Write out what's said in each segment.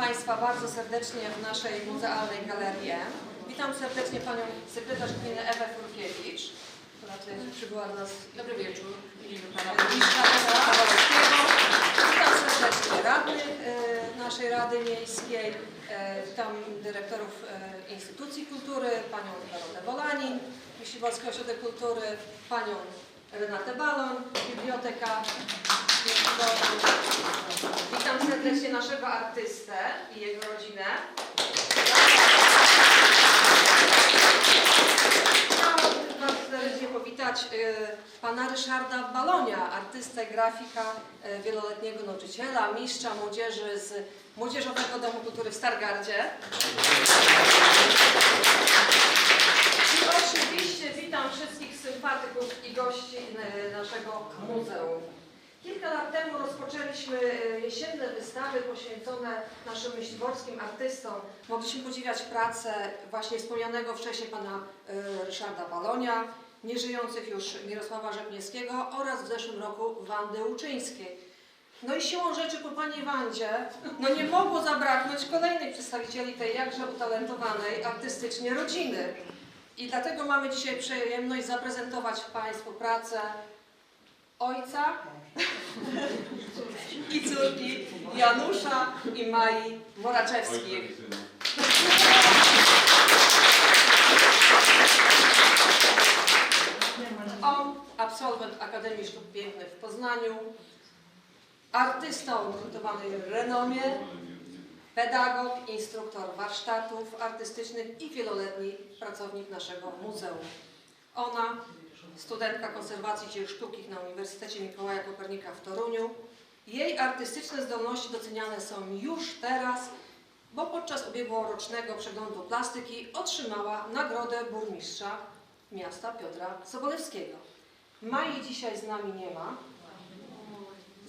Państwa bardzo serdecznie w naszej muzealnej galerii. Witam serdecznie Panią sekretarz gminy Ewę Furkiewicz, która tutaj przybyła do nas. Dobry wieczór. Kowalskiego. Witam serdecznie radnych e, naszej Rady Miejskiej. E, Witam dyrektorów e, instytucji kultury, Panią Dorotę Wolanin, Myśliwski Ośrodek Kultury, Panią Renatę Balon, biblioteka Witam serdecznie naszego artystę i jego rodzinę. Chciałabym serdecznie powitać y, pana Ryszarda Balonia, artystę, grafika, y, wieloletniego nauczyciela, mistrza młodzieży z Młodzieżowego Domu Kultury w Stargardzie. I oczywiście witam wszystkich gości y, naszego muzeum. Kilka lat temu rozpoczęliśmy e, jesienne wystawy poświęcone naszym myśliworskim artystom. Mogliśmy podziwiać pracę właśnie wspomnianego wcześniej pana e, Ryszarda Balonia, nieżyjących już Mirosława Rzepniewskiego oraz w zeszłym roku Wandy Łuczyńskiej. No i siłą rzeczy po pani Wandzie, no nie mogło zabraknąć kolejnych przedstawicieli tej jakże utalentowanej artystycznie rodziny. I dlatego mamy dzisiaj przyjemność zaprezentować Państwu pracę ojca i córki Janusza i Mai Moraczewskich. On, absolwent Akademii Sztuk Pięknych w Poznaniu, artysta o renomie, pedagog, instruktor warsztatów artystycznych i wieloletni pracownik naszego muzeum. Ona, studentka konserwacji dzieł sztuki na Uniwersytecie Mikołaja Kopernika w Toruniu. Jej artystyczne zdolności doceniane są już teraz, bo podczas ubiegłorocznego przeglądu plastyki otrzymała nagrodę burmistrza miasta Piotra Sobolewskiego. Mai dzisiaj z nami nie ma.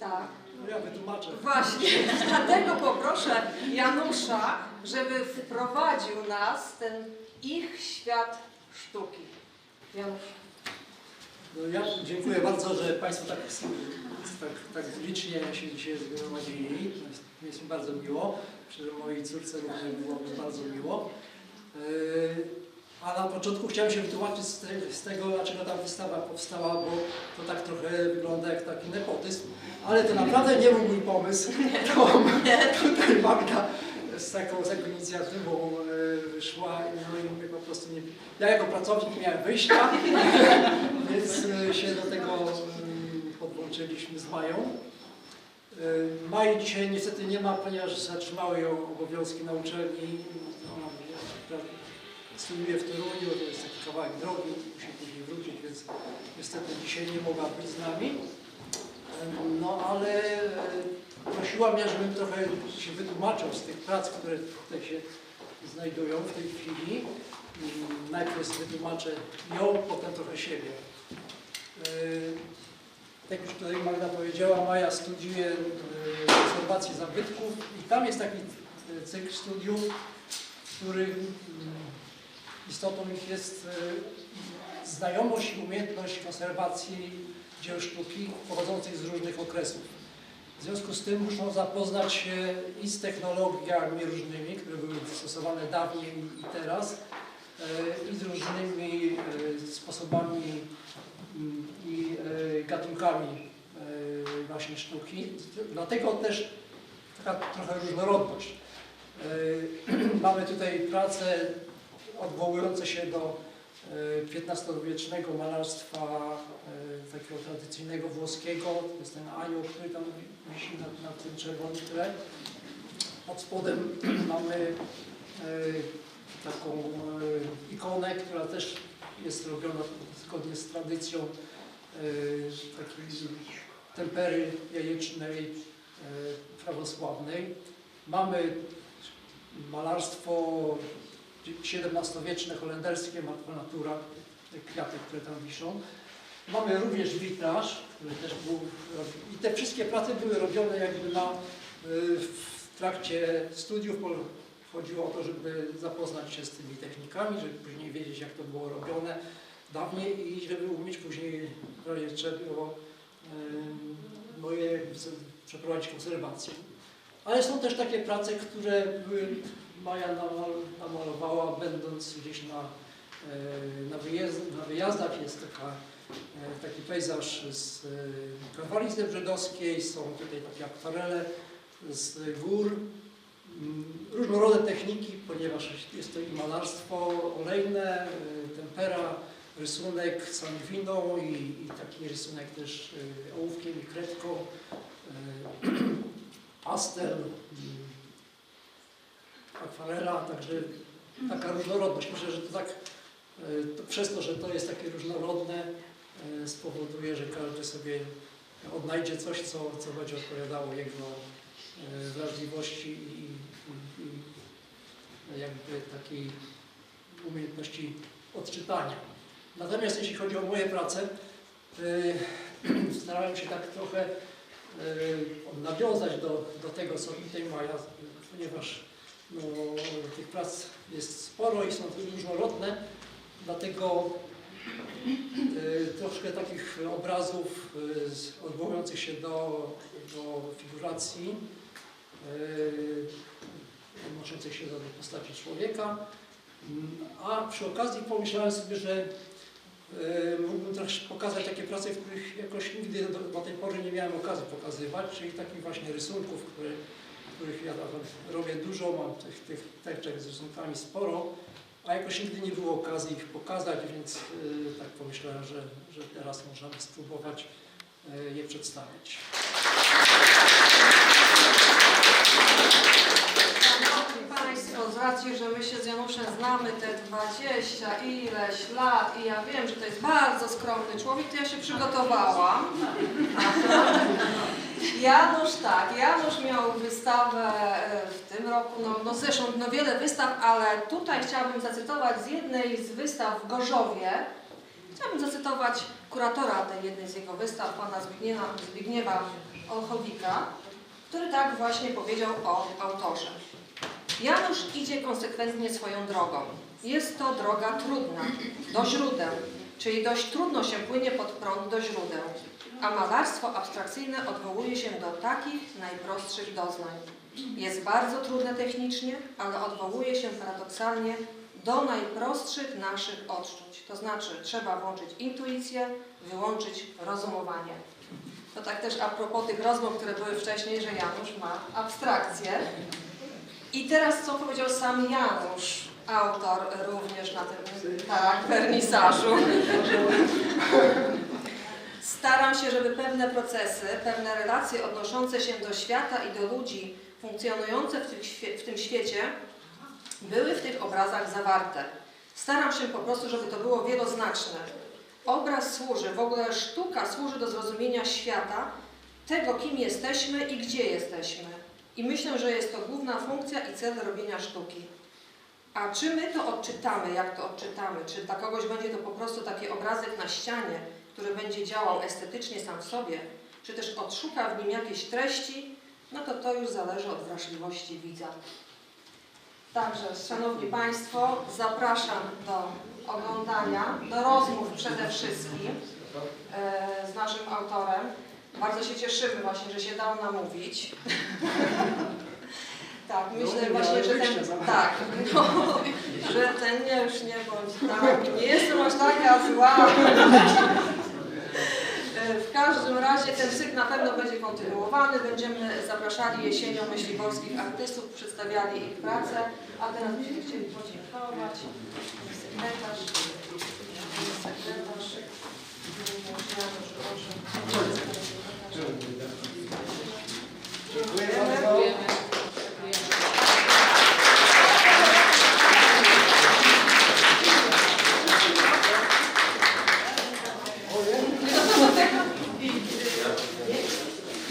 Tak. Ja wytłumaczę. Właśnie, dlatego poproszę Janusza, żeby wprowadził nas w ten ich świat sztuki. Janusz. No ja dziękuję bardzo, że Państwo tak, tak, tak licznie się dzisiaj zgromadzili. Jest mi bardzo miło. Myślę, że mojej córce również byłoby bardzo miło. Yy, A na początku chciałem się wytłumaczyć z, te, z tego, dlaczego ta wystawa powstała, bo to tak trochę wygląda jak taki nepotyzm. Ale to naprawdę nie był mój pomysł. To tutaj Magda z taką, z taką inicjatywą e, szła i no i my po prostu nie... Ja jako pracownik miałem wyjścia, więc e, się do tego mm, podłączyliśmy z Mają. E, Maji dzisiaj niestety nie ma, ponieważ zatrzymały ją obowiązki na uczelni. Studiuje w Toruniu, to jest taki kawałek drogi, musi później wrócić, więc niestety dzisiaj nie mogła być z nami. No ale e, prosiła mnie, żebym trochę się wytłumaczył z tych prac, które tutaj się znajdują w tej chwili. Najpierw wytłumaczę ją, potem trochę siebie. E, Tak już tutaj Magda powiedziała, Maja studiuje e, konserwację zabytków i tam jest taki e, cykl studiów, który mm, istotą ich jest e, znajomość i umiejętność konserwacji dzieł sztuki pochodzących z różnych okresów. W związku z tym muszą zapoznać się i z technologiami różnymi, które były stosowane dawniej i teraz, e, i z różnymi e, sposobami mm, i gatunkami właśnie sztuki. Dlatego też taka trochę różnorodność. Mamy tutaj prace odwołujące się do XV-wiecznego malarstwa e, takiego tradycyjnego włoskiego. To jest ten anioł, który tam wisi na, na tym czerwonym tle. Pod spodem mamy e, taką e, ikonę, która też jest robiona zgodnie z tradycją e, takiej tempery jajecznej e, prawosławnej. Mamy malarstwo XVII-wieczne holenderskie Matwa Natura, te kwiaty, które tam wiszą. Mamy również witraż, który też był i te wszystkie prace były robione jakby na, y, w trakcie studiów. Chodziło o to, żeby zapoznać się z tymi technikami, żeby później wiedzieć jak to było robione dawniej i żeby umieć później czego y, moje przeprowadzić konserwację. Ale są też takie prace, które były, Maja namal- namalowała będąc gdzieś na, e, na, na wyjazdach. Jest taka, e, taki pejzaż z e, Kawali Zdebrzydowskiej, są tutaj takie akwarele z gór. Mm, Różnorodne techniki, ponieważ jest to i malarstwo olejne, tempera, rysunek sanwiną i, i taki rysunek też ołówkiem i kredką, pastel, y, akwarela, także taka różnorodność. Myślę, że to tak y, to przez to, że to jest takie różnorodne, y, spowoduje, że każdy sobie odnajdzie coś, co, co będzie odpowiadało jego y, wrażliwości i, i, i jakby takiej umiejętności odczytania. Natomiast jeśli chodzi o moje prace, starałem się tak trochę nawiązać do, do tego, co tutaj Maja, ponieważ no, tych prac jest sporo i są różnorodne, dlatego y, troszkę takich obrazów z- odwołujących się do, do figuracji, y, odnoszących się do postaci człowieka. Mm, A przy okazji pomyślałem sobie, że mógłbym też pokazać takie prace, których jakoś nigdy do, do tej pory nie miałem okazji pokazywać, czyli takich właśnie rysunków, które, których ja robię dużo, mam tych, tych teczek z rysunkami sporo, a jakoś nigdy nie było okazji ich pokazać, więc y, tak pomyślałem, że, że teraz możemy spróbować y, je przedstawić. Państwo, z racji, że my się z Januszem znamy te 20 ileś lat i ja wiem, że to jest bardzo skromny człowiek, to ja się przygotowałam. Janusz tak, Janusz miał wystawę e, w tym roku, no, no zresztą no wiele wystaw, ale tutaj chciałabym zacytować z jednej z wystaw w Gorzowie. Chciałabym zacytować kuratora tej jednej z jego wystaw, pana Zbigniewa, Zbigniewa Olchowika, który tak właśnie powiedział o autorze. Janusz idzie konsekwentnie swoją drogą. Jest to droga trudna, do źródeł, czyli dość trudno się płynie pod prąd do źródeł, a malarstwo abstrakcyjne odwołuje się do takich najprostszych doznań. Jest bardzo trudne technicznie, ale odwołuje się paradoksalnie do najprostszych naszych odczuć. To znaczy trzeba włączyć intuicję, wyłączyć rozumowanie. To tak też a propos tych rozmów, które były wcześniej, że Janusz ma abstrakcję. I teraz co powiedział sam Janusz, autor również na tym tak, wernisażu. Staram się, żeby pewne procesy, pewne relacje odnoszące się do świata i do ludzi funkcjonujące w w tym świecie były w tych obrazach zawarte. Staram się po prostu, żeby to było wieloznaczne. Obraz służy, w ogóle sztuka służy do zrozumienia świata, tego kim jesteśmy i gdzie jesteśmy. I myślę, że jest to główna funkcja i cel robienia sztuki. A czy my to odczytamy, jak to odczytamy? Czy dla kogoś będzie to po prostu taki obrazek na ścianie, który będzie działał estetycznie sam w sobie, czy też odszuka w nim jakieś treści, no to to już zależy od wrażliwości widza. Także, Szanowni Państwo, zapraszam do oglądania, do rozmów przede wszystkim e, z naszym autorem. Bardzo się cieszymy właśnie, że się dał namówić. Tak, myślę No, właśnie, że ten, tak, no, że ten nie, już nie bądź tak, nie jestem aż taka zła. E, W każdym razie ten cykl na pewno będzie kontynuowany. Będziemy zapraszali jesienią myśliborskich artystów, przedstawiali ich pracę. A teraz byśmy chcieli podziękować. Sekretarz, sekretarz. Dziękuję bardzo.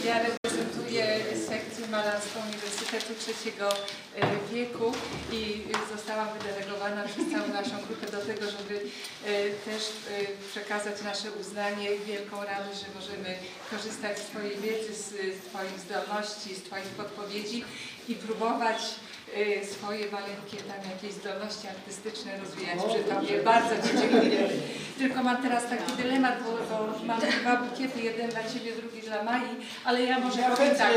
Ja reprezentuję sekcję malarstwa Uniwersytetu Trzeciego e, Wieku i zostałam wydelegowana przez całą naszą grupę do tego, żeby e, też e, przekazać nasze uznanie i wielką radość, że możemy korzystać z Twojej wiedzy, z Twoich zdolności, z Twoich podpowiedzi i próbować swoje maleńkie tam jakieś zdolności artystyczne rozwijać przy Tobie. Bardzo Ci dziękuję. Tylko mam teraz taki dylemat, bo, bo mam dwa bukiety, jeden dla Ciebie, drugi dla Mai, ale ja może Ja powiem tak.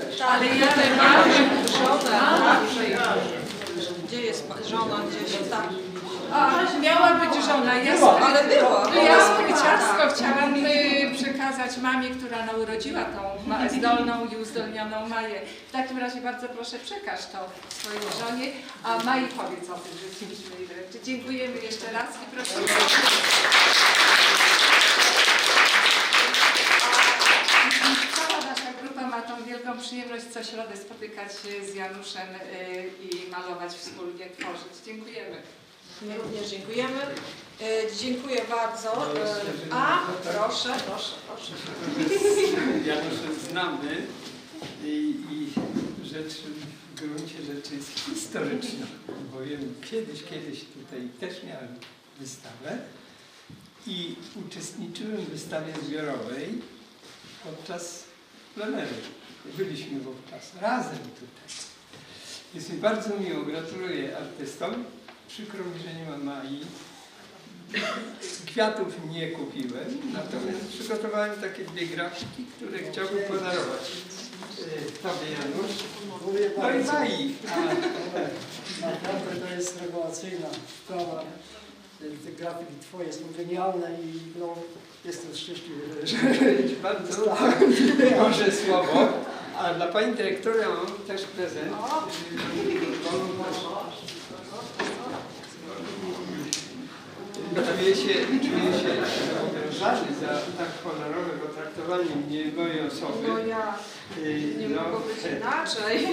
też. Ale ja mam Żona, gdzie jest żona, gdzieś tak. A, miała być żona. Ja ale była. Ja spryciarstwo chciałam y, przekazać mamie, która no, urodziła tą ma, zdolną i uzdolnioną Maję. W takim razie bardzo proszę przekaż to swojej żonie, a Mai powiedz o tym, że chcieliśmy jej wręczyć. Dziękujemy jeszcze raz i proszę. Cała nasza grupa ma tą wielką przyjemność co środę spotykać się z Januszem y, i malować wspólnie, tworzyć. Dziękujemy. My również dziękujemy. E, Dziękuję bardzo. E, A, proszę, proszę, proszę. Janusze znamy i, i rzecz w gruncie rzeczy jest historyczna, bowiem kiedyś, kiedyś tutaj też miałem wystawę i uczestniczyłem w wystawie zbiorowej podczas pleneru. Byliśmy wówczas razem tutaj. Jest mi bardzo miło, gratuluję artystom. Przykro mi, że nie ma Mai. Kwiatów nie kupiłem, natomiast przygotowałem takie dwie grafiki, które chciałbym podarować Tobie Janusz. Dziękuję No i bardzo. Mai. A, Naprawdę to jest rewelacyjna sprawa. Te grafiki Twoje są genialne i no, jestem szczęśliwy, że bardzo. Może słowo. A dla Pani Dyrektora mam też prezent. Czuję się, czuję się obrażany za tak honorowe potraktowanie mnie i mojej osoby. No ja nie no, mogło być inaczej.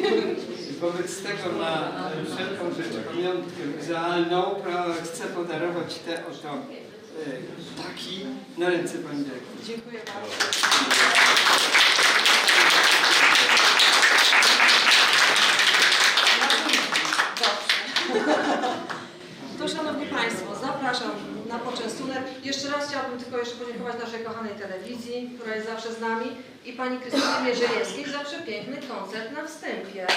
Wobec tego na wszelką rzecz pamiątkę muzealną pra- chcę podarować te oto e, taki na ręce Pani Dyrektor. Dziękuję bardzo. poczęstunek. Jeszcze raz chciałabym tylko jeszcze podziękować naszej kochanej telewizji, która jest zawsze z nami i pani Krystynie Mierzejewskiej za przepiękny koncert na wstępie.